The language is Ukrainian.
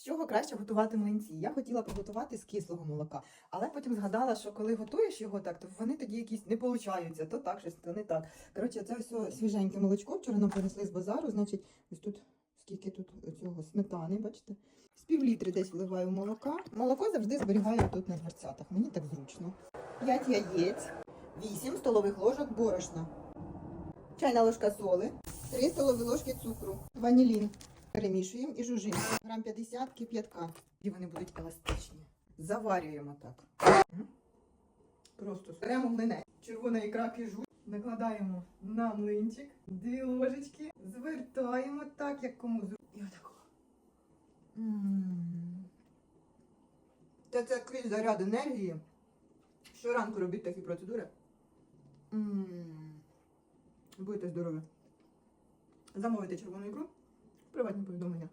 З чого краще готувати млинці? Я хотіла приготувати з кислого молока, але потім згадала, що коли готуєш його так, то вони тоді якісь не получаються, то так щось, то не так. Коротше, це все свіженьке молочко. Вчора нам принесли з базару, значить, ось тут скільки тут цього сметани, бачите? З пів десь вливаю молока. Молоко завжди зберігаю тут на дверцятах. Мені так зручно. 5 яєць, 8 столових ложок борошна, чайна ложка соли, 3 столові ложки цукру, ванілін. Перемішуємо і жужжимо. Грам 50 кип'ятка. І вони будуть еластичні. Заварюємо так. Просто беремо млинець. Червона ікра кижу. Накладаємо на млинчик, дві ложечки, звертаємо так, як кому зручно. І отако. Це такий заряд енергії. Щоранку робіть такі процедури. М. Будете здорові. Замовити червону ікру. Приватні повідомлення.